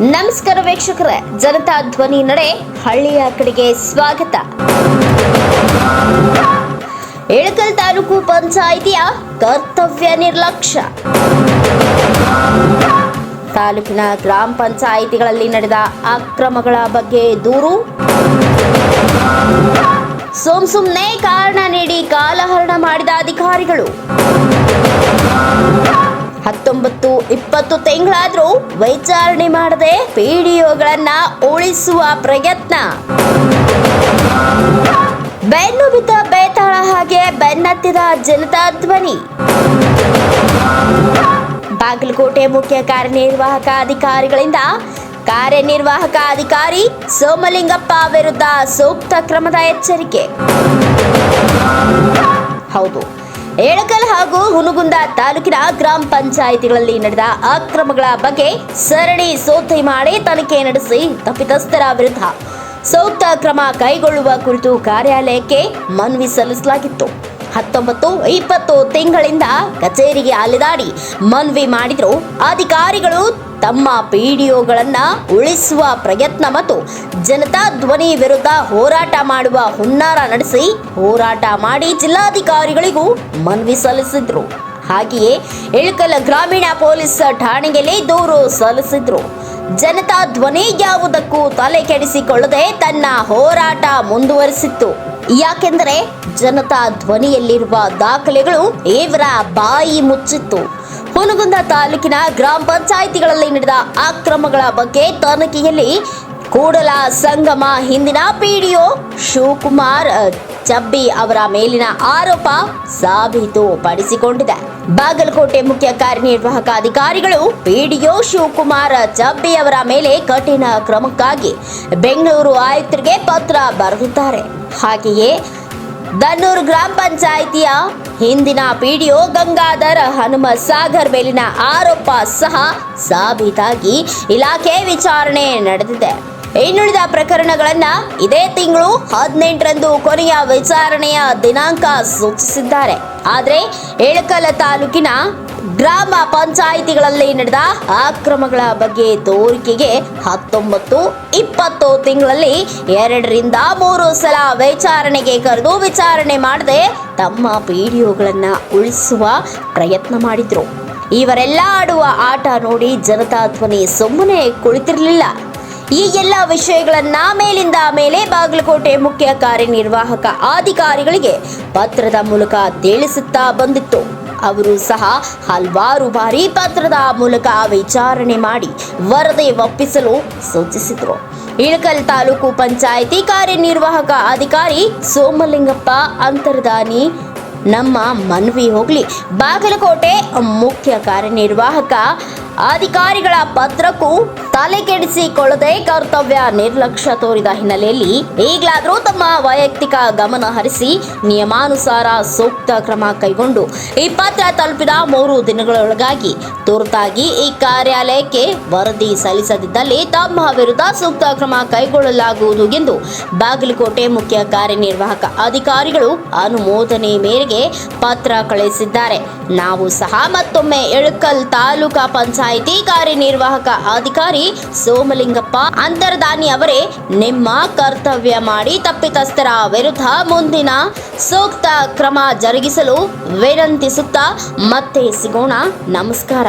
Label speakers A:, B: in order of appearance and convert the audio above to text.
A: ನಮಸ್ಕಾರ ವೀಕ್ಷಕರೇ, ಜನತಾ ಧ್ವನಿ ನಡೆ, ಹಳ್ಳಿಯ ಕಡೆಗೆ ಸ್ವಾಗತ. ಇಳಕಲ್ ತಾಲೂಕು ಪಂಚಾಯಿತಿಯ ಕರ್ತವ್ಯ ನಿರ್ಲಕ್ಷ್ಯ. ತಾಲೂಕಿನ ಗ್ರಾಮ ಪಂಚಾಯಿತಿಗಳಲ್ಲಿ ನಡೆದ ಅಕ್ರಮಗಳ ಬಗ್ಗೆ ದೂರು. ಸುಮ್ ಸುಮ್ನೆ ಕಾರಣ ನೀಡಿ ಕಾಲಹರಣ ಮಾಡಿದ ಅಧಿಕಾರಿಗಳು. ಹತ್ತೊಂಬತ್ತು, ಇಪ್ಪತ್ತು ತಿಂಗಳಾದರೂ ವಿಚಾರಣೆ ಮಾಡದೆ ಪಿಡಿಒಗಳನ್ನ ಉಳಿಸುವ ಪ್ರಯತ್ನ. ಬೆನ್ನು ಬಿದ್ದ ಬೇತಾಳ ಹಾಗೆ ಬೆನ್ನತ್ತಿದ ಜನತಾ ಧ್ವನಿ. ಬಾಗಲಕೋಟೆ ಮುಖ್ಯ ಕಾರ್ಯನಿರ್ವಾಹಕ ಅಧಿಕಾರಿಗಳಿಂದ ಕಾರ್ಯನಿರ್ವಾಹಕ ಅಧಿಕಾರಿ ಸೋಮಲಿಂಗಪ್ಪ ವಿರುದ್ಧ ಸೂಕ್ತ ಕ್ರಮದ ಎಚ್ಚರಿಕೆ. ಹೌದು. ಏಳಕಲ್ ಹಾಗೂ ಹುನಗುಂದ ತಾಲೂಕಿನ ಗ್ರಾಮ ಪಂಚಾಯಿತಿಗಳಲ್ಲಿ ನಡೆದ ಅಕ್ರಮಗಳ ಬಗ್ಗೆ ಸರಣಿ ಸೋಧನೆ ಮಾಡಿ ತನಿಖೆ ನಡೆಸಿ ತಪ್ಪಿತಸ್ಥರ ವಿರುದ್ಧ ಸೂಕ್ತ ಕ್ರಮ ಕೈಗೊಳ್ಳುವ ಕುರಿತು ಕಾರ್ಯಾಲಯಕ್ಕೆ ಮನವಿ ಸಲ್ಲಿಸಲಾಗಿತ್ತು. ಹತ್ತೊಂಬತ್ತು, ಇಪ್ಪತ್ತು ತಿಂಗಳಿಂದ ಕಚೇರಿಗೆ ಅಲೆದಾಡಿ ಮನವಿ ಮಾಡಿದ್ರು ಅಧಿಕಾರಿಗಳು ತಮ್ಮ ಪಿಡಿಒಗಳನ್ನ ಉಳಿಸುವ ಪ್ರಯತ್ನ ಮತ್ತು ಜನತಾ ಧ್ವನಿ ವಿರುದ್ಧ ಹೋರಾಟ ಮಾಡುವ ಹುನ್ನಾರ ನಡೆಸಿ ಹೋರಾಟ ಮಾಡಿ ಜಿಲ್ಲಾಧಿಕಾರಿಗಳಿಗೂ ಮನವಿ ಸಲ್ಲಿಸಿದ್ರು. ಹಾಗೆಯೇ ಇಳಕಲ್ ಗ್ರಾಮೀಣ ಪೊಲೀಸ್ ಠಾಣೆಯಲ್ಲಿ ದೂರು ಸಲ್ಲಿಸಿದ್ರು. ಜನತಾ ಧ್ವನಿ ಯಾವುದಕ್ಕೂ ತಲೆ ಕೆಡಿಸಿಕೊಳ್ಳದೆ ತನ್ನ ಹೋರಾಟ ಮುಂದುವರಿಸಿತ್ತು. ಯಾಕೆಂದರೆ ಜನತಾ ಧ್ವನಿಯಲ್ಲಿರುವ ದಾಖಲೆಗಳು ಇವರ ಬಾಯಿ ಮುಚ್ಚಿತ್ತು. ಹುನಗುಂದ ತಾಲೂಕಿನ ಗ್ರಾಮ ಪಂಚಾಯಿತಿಗಳಲ್ಲಿ ನಡೆದ ಅಕ್ರಮಗಳ ಬಗ್ಗೆ ತನಿಖೆಯಲ್ಲಿ ಕೂಡಲ ಸಂಗಮ. ಹಿಂದಿನ ಪಿಡಿಒ ಶಿವಕುಮಾರ್ ಚಬ್ಬಿ ಅವರ ಮೇಲಿನ ಆರೋಪ ಸಾಬೀತುಪಡಿಸಿಕೊಂಡಿದೆ. ಬಾಗಲಕೋಟೆ ಮುಖ್ಯ ಕಾರ್ಯನಿರ್ವಾಹಕ ಅಧಿಕಾರಿಗಳು ಪಿಡಿಒ ಶಿವಕುಮಾರ್ ಚಬ್ಬಿ ಅವರ ಮೇಲೆ ಕಠಿಣ ಕ್ರಮಕ್ಕಾಗಿ ಬೆಂಗಳೂರು ಆಯುಕ್ತರಿಗೆ ಪತ್ರ ಬರೆದಿದ್ದಾರೆ. ಹಾಗೆಯೇ ದನ್ನೂರು ಗ್ರಾಮ ಪಂಚಾಯಿತಿಯ ಹಿಂದಿನ ಪಿಡಿಒ ಗಂಗಾಧರ ಹನುಮ ಸಾಗರ್ ಮೇಲಿನ ಆರೋಪ ಸಹ ಸಾಬೀತಾಗಿ ಇಲಾಖೆ ವಿಚಾರಣೆ ನಡೆದಿದೆ. ಇನ್ನುಳಿದ ಪ್ರಕರಣಗಳನ್ನ ಇದೇ ತಿಂಗಳು ಹದಿನೆಂಟರಂದು ಕೊನೆಯ ವಿಚಾರಣೆಯ ದಿನಾಂಕ ಸೂಚಿಸಿದ್ದಾರೆ. ಆದರೆ ಏಳಕಲ ತಾಲೂಕಿನ ಗ್ರಾಮ ಪಂಚಾಯಿತಿಗಳಲ್ಲಿ ನಡೆದ ಅಕ್ರಮಗಳ ಬಗ್ಗೆ ತೋರಿಕೆಗೆ ಹತ್ತೊಂಬತ್ತು, ಇಪ್ಪತ್ತು ತಿಂಗಳಲ್ಲಿ ಎರಡರಿಂದ ಮೂರು ಸಲ ವಿಚಾರಣೆಗೆ ಕರೆದು ವಿಚಾರಣೆ ಮಾಡದೆ ತಮ್ಮ ಪಿಡಿಒಗಳನ್ನ ಉಳಿಸುವ ಪ್ರಯತ್ನ ಮಾಡಿದ್ರು. ಇವರೆಲ್ಲ ಆಡುವ ಆಟ ನೋಡಿ ಜನತಾ ಧ್ವನಿ ಸುಮ್ಮನೆ ಕುಳಿತಿರಲಿಲ್ಲ. ಈ ಎಲ್ಲ ವಿಷಯಗಳನ್ನ ಮೇಲಿಂದ ಮೇಲೆ ಬಾಗಲಕೋಟೆ ಮುಖ್ಯ ಕಾರ್ಯನಿರ್ವಾಹಕ ಅಧಿಕಾರಿಗಳಿಗೆ ಪತ್ರದ ಮೂಲಕ ತಿಳಿಸುತ್ತಾ ಬಂದಿತ್ತು. ಅವರು ಸಹ ಹಲವಾರು ಬಾರಿ ಪತ್ರದ ಮೂಲಕ ವಿಚಾರಣೆ ಮಾಡಿ ವರದಿ ಒಪ್ಪಿಸಲು ಸೂಚಿಸಿದರು. ಇಳಕಲ್ ತಾಲೂಕು ಪಂಚಾಯಿತಿ ಕಾರ್ಯನಿರ್ವಾಹಕ ಅಧಿಕಾರಿ ಸೋಮಲಿಂಗಪ್ಪ ಅಂತರ್ದಾನಿ, ನಮ್ಮ ಮನವಿ ಹೋಗಲಿ. ಬಾಗಲಕೋಟೆ ಮುಖ್ಯ ಕಾರ್ಯನಿರ್ವಾಹಕ ಅಧಿಕಾರಿಗಳ ಪತ್ರಕ್ಕೂ ತಲೆ ಕೆಡಿಸಿಕೊಳ್ಳದೆ ಕರ್ತವ್ಯ ನಿರ್ಲಕ್ಷ್ಯ ತೋರಿದ ಹಿನ್ನೆಲೆಯಲ್ಲಿ ಈಗಲಾದರೂ ತಮ್ಮ ವೈಯಕ್ತಿಕ ಗಮನ ಹರಿಸಿ ನಿಯಮಾನುಸಾರ ಸೂಕ್ತ ಕ್ರಮ ಕೈಗೊಂಡು ಈ ಪತ್ರ ತಲುಪಿದ ಮೂರು ದಿನಗಳೊಳಗಾಗಿ ತುರ್ತಾಗಿ ಈ ಕಾರ್ಯಾಲಯಕ್ಕೆ ವರದಿ ಸಲ್ಲಿಸದಿದ್ದಲ್ಲಿ ತಮ್ಮ ವಿರುದ್ಧ ಸೂಕ್ತ ಕ್ರಮ ಕೈಗೊಳ್ಳಲಾಗುವುದು ಎಂದು ಬಾಗಲಕೋಟೆ ಮುಖ್ಯ ಕಾರ್ಯನಿರ್ವಾಹಕ ಅಧಿಕಾರಿಗಳು ಅನುಮೋದನೆ ಮೇರೆಗೆ ಪತ್ರ ಕಳುಹಿಸಿದ್ದಾರೆ. ನಾವು ಸಹ ಮತ್ತೊಮ್ಮೆ ಎಳಕಲ್ ತಾಲೂಕಾ ಪಂಚಾಯಿತಿ ಕಾರ್ಯನಿರ್ವಾಹಕ ಅಧಿಕಾರಿ ಸೋಮಲಿಂಗಪ್ಪ ಅಂತರ್ದಾನಿ ಅವರೇ, ನಿಮ್ಮ ಕರ್ತವ್ಯ ಮಾಡಿ ತಪ್ಪಿತಸ್ಥರ ವಿರುದ್ಧ ಮುಂದಿನ ಸೂಕ್ತ ಕ್ರಮ ಜರುಗಿಸಲು ವಿನಂತಿಸುತ್ತಾ ಮತ್ತೆ ಸಿಗೋಣ. ನಮಸ್ಕಾರ.